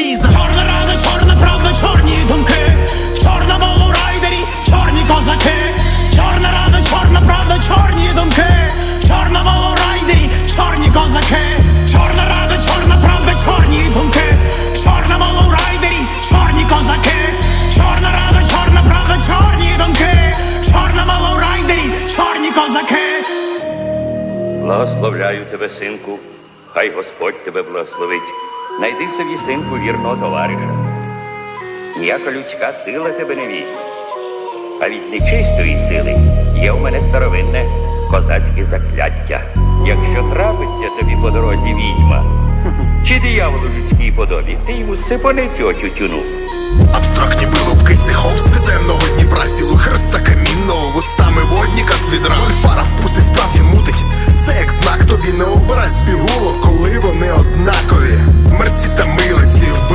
Чорна рада, чорна правда, чорні думки. В чорному райдері чорні козаки. Чорна рада, чорна правда, чорні думки. В чорному райдері чорні козаки. Чорна рада, чорна правда, чорні думки. В чорному райдері чорні козаки. Чорна рада, чорна правда, чорні думки. В чорному райдері чорні козаки. Благословляю тебе, синку, хай Господь тебе благословить. Найди собі, синку, вірного товариша. Ніяка людська сила тебе не візьме. А від нечистої сили є в мене старовинне козацьке закляття. Якщо трапиться тобі по дорозі відьма, чи дияволу людській подобі, ти йому сипони цього тютюну.